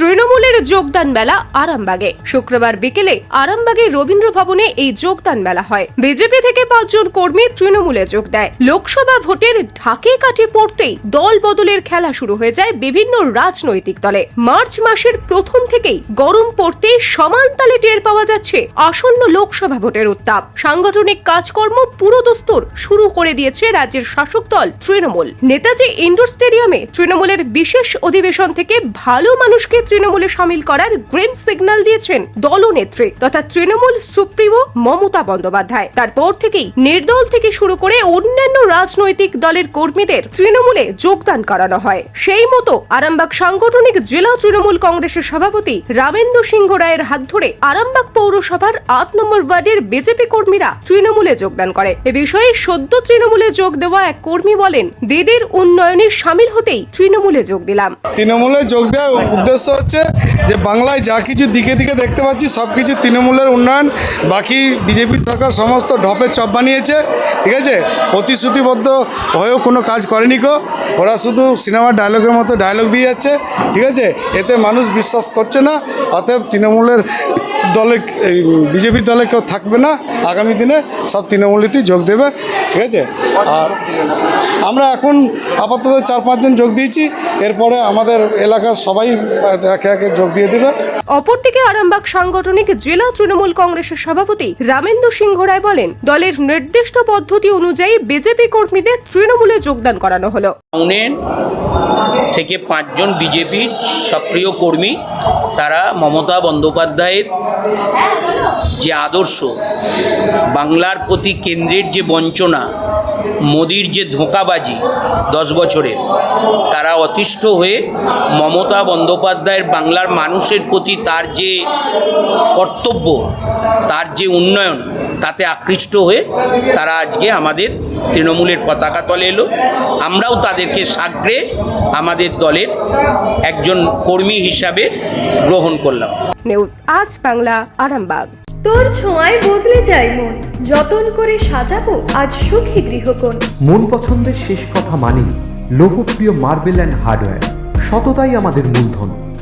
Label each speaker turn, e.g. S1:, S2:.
S1: তৃণমূলের যোগদান মেলা আরামবাগে। শুক্রবার বিকেলে আরামবাগে রবীন্দ্র ভবনে এই যোগদান মেলা হয়। বিজেপি থেকে পাঁচজন কর্মী তৃণমূলে যোগ দেয়। লোকসভা ভোটের ঢাকে কাঠি পড়তেই দল বদলের খেলা শুরু হয়ে যায় বিভিন্ন রাজনৈতিক দলে। মার্চ মাসের প্রথম থেকেই গরম পড়তেই সমান তালে টের পাওয়া যাচ্ছে আসন্ন লোকসভা ভোটের উত্তাপ। সাংগঠনিক কাজকর্ম পুরোদস্তুর শুরু করে দিয়েছে রাজ্যের শাসক দল তৃণমূল। নেতাজি ইন্ডোর স্টেডিয়ামে তৃণমূলের বিশেষ অধিবেশন থেকে ভালো মানুষকে তৃণমূলে সামিল করার গ্রিন সিগন্যাল দিয়েছেন দলনেত্রী তথা তৃণমূল সুপ্রিমো মমতা বন্দ্যোপাধ্যায়। তারপর থেকেই নির্দল থেকে শুরু করে অন্যান্য রাজনৈতিক দলের কর্মীদের তৃণমূলে যোগদান করানো হয়। সেই মতো আরামবাগ সাংগঠনিক জেলা তৃণমূল কংগ্রেসের সভাপতি রামেন্দ্র সিংহ রায়ের হাত ধরে আরামবাগ পৌরসভার আট নম্বর ওয়ার্ডের বিজেপি কর্মীরা তৃণমূলে যোগদান করে। এ বিষয়ে সদ্য তৃণমূলে যোগ দেওয়া এক কর্মী বলেন, দিদির উন্নয়নে সামিল হতেই তৃণমূলে যোগ দিলাম।
S2: তৃণমূলে যোগ দেওয়ার উদ্দেশ্য হচ্ছে যে বাংলায় যা কিছু দিকে দিকে দেখতে পাচ্ছি, সব কিছু তৃণমূলের উন্নয়ন, বাকি বিজেপি সরকার সমস্ত ঢপে চপ বানিয়েছে, ঠিক আছে? প্রতিশ্রুতিবদ্ধ হয়েও কোনো কাজ করেনি কো ওরা শুধু সিনেমার ডায়লগের মতো ডায়লগ দিয়ে যাচ্ছে, ঠিক আছে? এতে মানুষ বিশ্বাস করছে না, অতএব তৃণমূলের দলে বিজেপি দলে কেউ থাকবে না, আগামী দিনে সব তৃণমূলেতেই যোগ দেবে, ঠিক আছে? আর আমরা এখন আপাতত চার পাঁচজন যোগ দিয়েছি, এরপরে আমাদের এলাকার সবাই একে একে যোগ দিয়ে দেবে।
S1: অপরদিকে আরামবাগ সাংগঠনিক জেলা তৃণমূল কংগ্রেসের সভাপতি রামেন্দ্র সিংহ রায় বলেন, দলের নির্দিষ্ট পদ্ধতি অনুযায়ী বিজেপি কর্মীদের তৃণমূলে যোগদান করানো হলো।
S3: টাউনের থেকে পাঁচজন বিজেপির সক্রিয় কর্মী, তারা মমতা বন্দ্যোপাধ্যায়ের যে আদর্শ, বাংলার প্রতি কেন্দ্রের যে বঞ্চনা, মোদির যে ধোঁকাবাজি দশ বছরের, তারা অতিষ্ঠ হয়ে মমতা বন্দ্যোপাধ্যায়ের বাংলার মানুষের প্রতি তার যে কর্তব্য, তার যে উন্নয়ন তাতে আকৃষ্ট হয়ে তারা আজকে আমাদের তৃণমূলের পতাকা তলে এলো। আমরাও তাদেরকে সাগ্রে আমাদের দলের একজন কর্মী হিসাবে গ্রহণ করলাম।
S1: নিউজ আজ বাংলা আরামবাগ।
S4: তোর ছোঁয়ায় বদলে যায় মন। যতন করে সাজাবো আজ সুখী গৃহকোণ।
S5: মন পছন্দের শেষ কথা মানি লোকপ্রিয় মার্বেল অ্যান্ড হার্ডওয়্যার। সততাই আমাদের মূলধন।